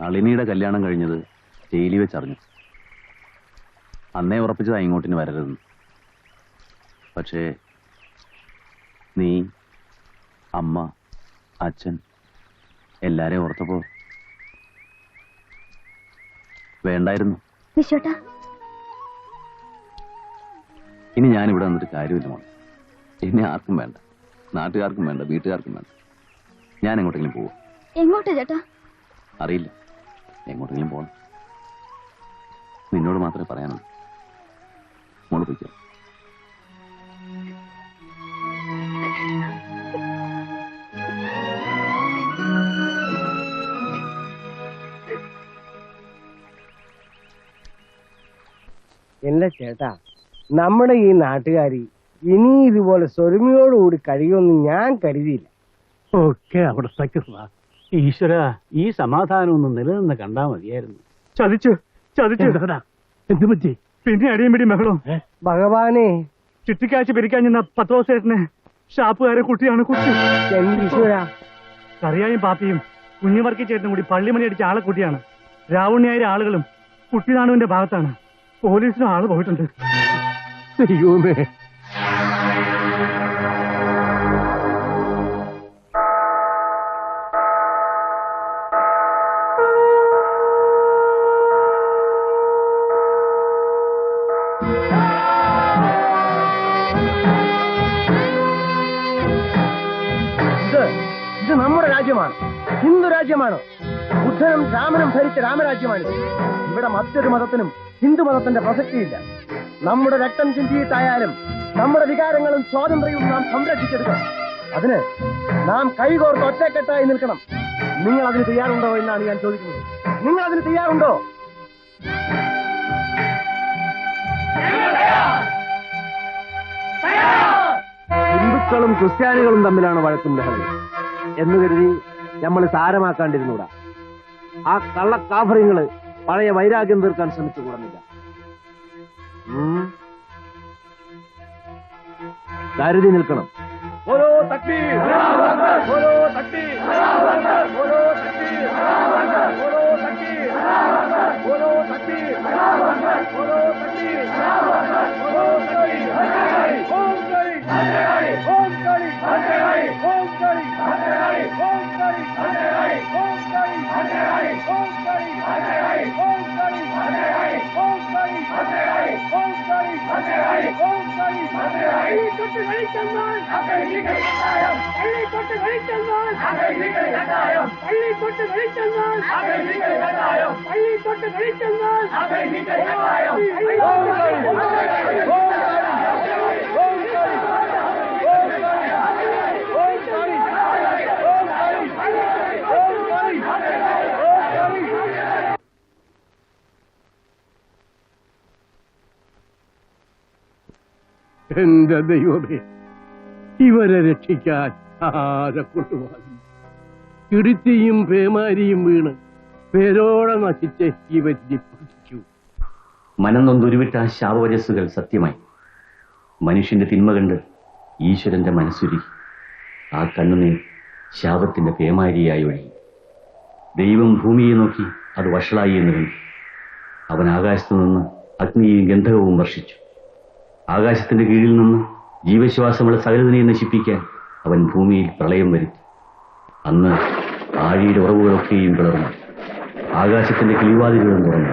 നളിനിയുടെ കല്യാണം കഴിഞ്ഞത് ജയിലിൽ വെച്ചറിഞ്ഞു. അന്നേ ഉറപ്പിച്ചതാ ഇങ്ങോട്ടിന് വരരുതെന്ന്. പക്ഷേ നീ അമ്മ അച്ഛൻ എല്ലാരെയും ഓർത്തപ്പോ വേണ്ടായിരുന്നു. ഇനി ഞാനിവിടെ വന്നിട്ട് കാര്യമില്ല മോളെ. ഇനി ആർക്കും വേണ്ട. നാട്ടുകാർക്കും വേണ്ട വീട്ടുകാർക്കും വേണ്ട. ഞാൻ എങ്ങോട്ടെങ്കിലും പോവാ? എങ്ങോട്ടാ ചേട്ടാ? അറിയില്ല. എങ്ങോട്ടെങ്കിലും പോകണം നിന്നോട് മാത്രമേ പറയാനുള്ളൂ. മോൾ പോയിക്കോ. എന്റെ ചേട്ടാ നമ്മുടെ ഈ നാട്ടുകാരി ഇനി ഇതുപോലെ സ്വരുമയോടുകൂടി കഴിയുമെന്ന് ഞാൻ കരുതിയില്ല. ഒക്കെ അവിടെ സത്യസ ഈശ്വര ഈ സമാധാനം ഒന്ന് നിലനിന്ന് കണ്ടാ മതിയായിരുന്നു. ചതിച്ചു ചതിച്ചു എന്ത് പറ്റി? പിന്നെ അടിയും പിടി ബഹളം? ഭഗവാനെ. ചുറ്റിക്കാഴ്ച പിരിക്കാൻ പത്ത് പത്രോസേട്ടന് ഷാപ്പുകാരെ കുട്ടിയാണ് കുട്ടി. കറിയായും പാപ്പിയും കുഞ്ഞുവർക്കി ചേട്ടനും കൂടി പള്ളിമണി അടിച്ച ആളെ കുട്ടിയാണ്. രാവുണ്ണിയായ ആളുകളും കുട്ടിനാണുവിന്റെ ഭാഗത്താണ്. പോലീസിനും ആൾ പോയിട്ടുണ്ട്. രാജ്യമാണ്. ഹിന്ദു രാജ്യമാണ്. ബുദ്ധനും രാമനും ഭരിച്ച രാമരാജ്യമാണ്. ഇവിടെ മറ്റൊരു മതത്തിനും ഹിന്ദു മതത്തിന്റെ പ്രസക്തിയില്ല. നമ്മുടെ രക്തം ചിന്തിയിട്ടായാലും നമ്മുടെ വികാരങ്ങളും സ്വാതന്ത്ര്യവും നാം സംരക്ഷിച്ചെടുക്കണം. അതിന് നാം കൈകോർത്ത് ഒറ്റക്കെട്ടായി നിൽക്കണം. നിങ്ങൾ അതിന് തയ്യാറുണ്ടോ എന്നാണ് ഞാൻ ചോദിക്കുന്നത്. നിങ്ങൾ അതിന് തയ്യാറുണ്ടോ? ഹിന്ദുക്കളും ക്രിസ്ത്യാനികളും തമ്മിലാണ് വഴക്കും എന്ന് കരുതി നമ്മൾ സാരമാക്കാണ്ടിരുന്നൂടാ. ആ കള്ളക്കാഫറിങ്ങൾ പഴയ വൈരാഗ്യം തീർക്കാൻ ശ്രമിച്ചു കൂടുന്നില്ല. കരുതി നിൽക്കണം. ഓരോ തട്ടി ഓരോ ഓരോ ഓരോ ഓരോ ഓരോ ഓരോ செல்வான் கட்டாயம் பள்ளி போட்டு வெளிச்செல்வான் கட்டாயம் பள்ளி போட்டு வெளிச்செல்வான் கட்டாயம் பள்ளி போட்டு வெளிச்செல்வான் എന്റെ ദൈവമേ ഇവരെ രക്ഷിക്കാൻ ആരെ കൊണ്ടുപോകും ഇടുത്തിയും പേമാരിയും വീണ് പേരോടെ നശിച്ച് ഇവരിനി മനംനൊന്ന് ഉരുവിട്ട ആ ശാപവരസ്സുകൾ സത്യമായി. മനുഷ്യന്റെ തിന്മ കണ്ട് ഈശ്വരന്റെ മനസ്സുരി ആ കണ്ണുനീർ ശാപത്തിന്റെ പേമാരിയായി ഒഴുകി. ദൈവം ഭൂമിയെ നോക്കി അത് വഷളായി എന്ന് കണ്ടു. അവൻ ആകാശത്തു നിന്ന് അഗ്നിയും ഗന്ധകവും വർഷിച്ചു. ആകാശത്തിന്റെ കീഴിൽ നിന്ന് ജീവശ്വാസമുള്ള സകലതിനെ നശിപ്പിക്കാൻ അവൻ ഭൂമിയിൽ പ്രളയം വരുത്തി. അന്ന് ആഴിയുടെ ഉറവുകളൊക്കെയും പിളർന്നു. ആകാശത്തിന്റെ കിളിവാതിലുകളും തുറന്നു.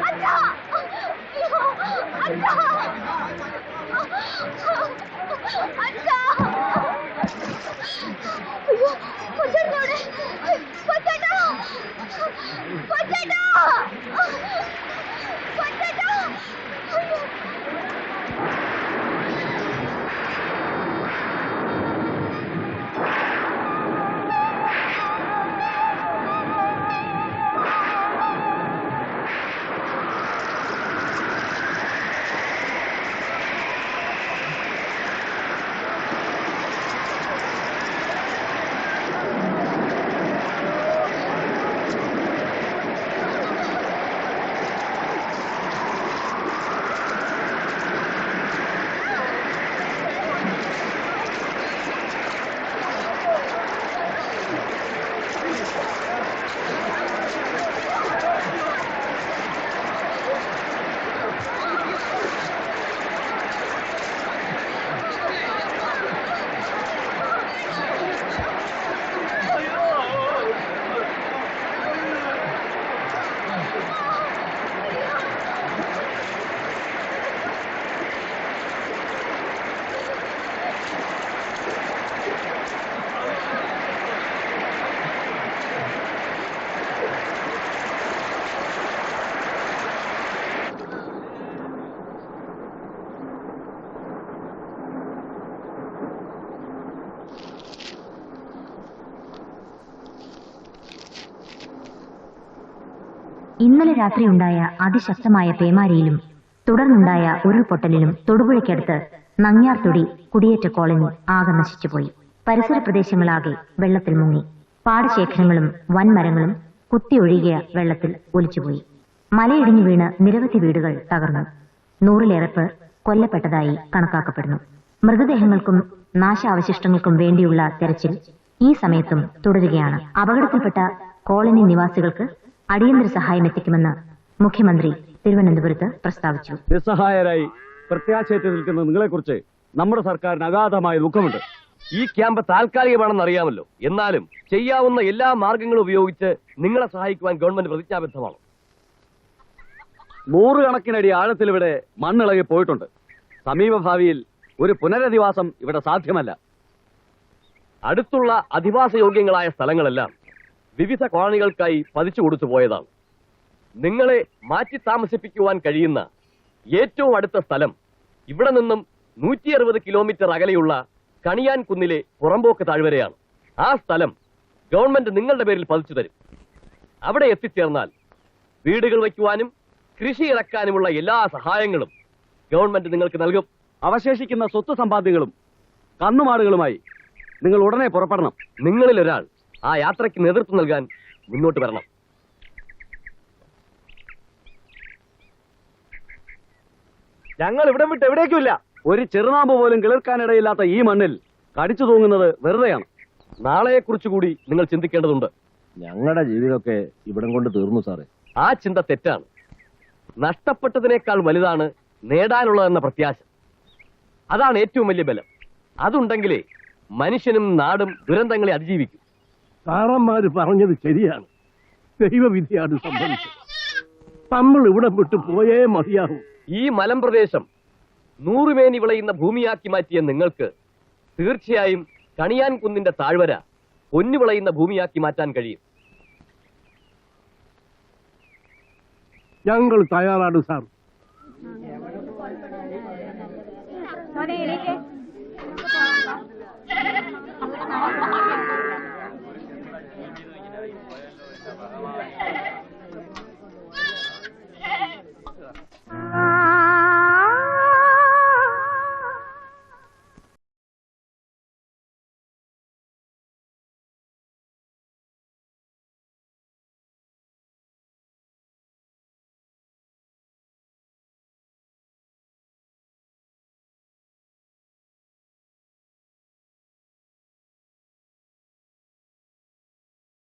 阿娇，阿娇，阿娇，阿娇，哎呦，快点出来，快点来，快点来！ഇന്നലെ രാത്രിയുണ്ടായ അതിശക്തമായ പേമാരിയിലും തുടർന്നുണ്ടായ ഉരുൾപൊട്ടലിലും തൊടുപുഴയ്ക്കടുത്ത് നങ്ങ്യാർതൊടി കുടിയേറ്റ കോളനി ആകെ നശിച്ചുപോയി. പരിസര പ്രദേശങ്ങളാകെ വെള്ളത്തിൽ മുങ്ങി. പാടശേഖരങ്ങളും വൻമരങ്ങളും കുത്തിയൊഴുകിയ വെള്ളത്തിൽ ഒലിച്ചുപോയി. മലയിടിഞ്ഞു വീണ് നിരവധി വീടുകൾ തകർന്നു. നൂറിലേറെ പേർ കൊല്ലപ്പെട്ടതായി കണക്കാക്കപ്പെടുന്നു. മൃതദേഹങ്ങൾക്കും നാശാവശിഷ്ടങ്ങൾക്കും വേണ്ടിയുള്ള തെരച്ചിൽ ഈ സമയത്തും തുടരുകയാണ്. അപകടത്തിൽപ്പെട്ട കോളനി നിവാസികൾക്ക് അടിയന്തര സഹായം എത്തിക്കുമെന്ന് മുഖ്യമന്ത്രി തിരുവനന്തപുരത്ത് പ്രസ്താവിച്ചു. നിസ്സഹായരായി പ്രത്യാശയത്തിൽ നിൽക്കുന്ന നിങ്ങളെക്കുറിച്ച് നമ്മുടെ സർക്കാരിന് അഗാധമായ ദുഃഖമുണ്ട്. ഈ ക്യാമ്പ് താൽക്കാലികമാണെന്ന് അറിയാമല്ലോ. എന്നാലും ചെയ്യാവുന്ന എല്ലാ മാർഗങ്ങളും ഉപയോഗിച്ച് നിങ്ങളെ സഹായിക്കുവാൻ ഗവൺമെന്റ് പ്രതിജ്ഞാബദ്ധമാണ്. നൂറുകണക്കിനടി ആഴത്തിൽ ഇവിടെ മണ്ണിളകി പോയിട്ടുണ്ട്. സമീപഭാവിയിൽ ഒരു പുനരധിവാസം ഇവിടെ സാധ്യമല്ല. അടുത്തുള്ള അധിവാസ യോഗ്യങ്ങളായ സ്ഥലങ്ങളെല്ലാം വിവിധ കോളനികൾക്കായി പതിച്ചു കൊടുത്തു പോയതാണ്. നിങ്ങളെ മാറ്റി താമസിപ്പിക്കുവാൻ കഴിയുന്ന ഏറ്റവും അടുത്ത സ്ഥലം ഇവിടെ നിന്നും നൂറ്റി അറുപത് കിലോമീറ്റർ അകലെയുള്ള കണിയാൻ കുന്നിലെ പുറമ്പോക്ക് താഴ്വരയാണ്. ആ സ്ഥലം ഗവൺമെന്റ് നിങ്ങളുടെ പേരിൽ പതിച്ചു തരും. അവിടെ എത്തിച്ചേർന്നാൽ വീടുകൾ വയ്ക്കുവാനും കൃഷി ഇറക്കാനുമുള്ള എല്ലാ സഹായങ്ങളും ഗവൺമെന്റ് നിങ്ങൾക്ക് നൽകും. അവശേഷിക്കുന്ന സ്വത്ത് സമ്പാദ്യങ്ങളും കന്നുമാടുകളുമായി നിങ്ങൾ ഉടനെ പുറപ്പെടണം. നിങ്ങളിൽ ഒരാൾ ആ യാത്രയ്ക്ക് നേതൃത്വം നൽകാൻ മുന്നോട്ട് വരണം. ഞങ്ങൾ ഇവിടം വിട്ട് എവിടേക്കുമില്ല. ഒരു ചെറുനാമ്പ് പോലും കിളിർക്കാനിടയില്ലാത്ത ഈ മണ്ണിൽ കടിച്ചു തൂങ്ങുന്നത് വെറുതെയാണ്. നാളെയെക്കുറിച്ച് കൂടി നിങ്ങൾ ചിന്തിക്കേണ്ടതുണ്ട്. ഞങ്ങളുടെ ജീവിതമൊക്കെ ഇവിടം കൊണ്ട് തീർന്നു സാറേ. ആ ചിന്ത തെറ്റാണ്. നഷ്ടപ്പെട്ടതിനേക്കാൾ വലുതാണ് നേടാനുള്ളതെന്ന പ്രത്യാശ. അതാണ് ഏറ്റവും വലിയ ബലം. അതുണ്ടെങ്കിലേ മനുഷ്യനും നാടും ദുരന്തങ്ങളെ അതിജീവിക്കും. സാറന്മാര് പറഞ്ഞത് ശരിയാണ്. ദൈവവിധിയാണ് സംഭവിച്ചത് നമ്മൾ ഇവിടെ വിട്ടു പോയേ മതിയാകും ഈ മലമ്പ്രദേശം നൂറുമേനി വിളയുന്ന ഭൂമിയാക്കി മാറ്റിയ നിങ്ങൾക്ക് തീർച്ചയായും കണിയാൻ കുന്നിന്റെ താഴ്വര പൊന്നു വിളയുന്ന ഭൂമിയാക്കി മാറ്റാൻ കഴിയും. ഞങ്ങൾ തയ്യാറാണ് സാർ.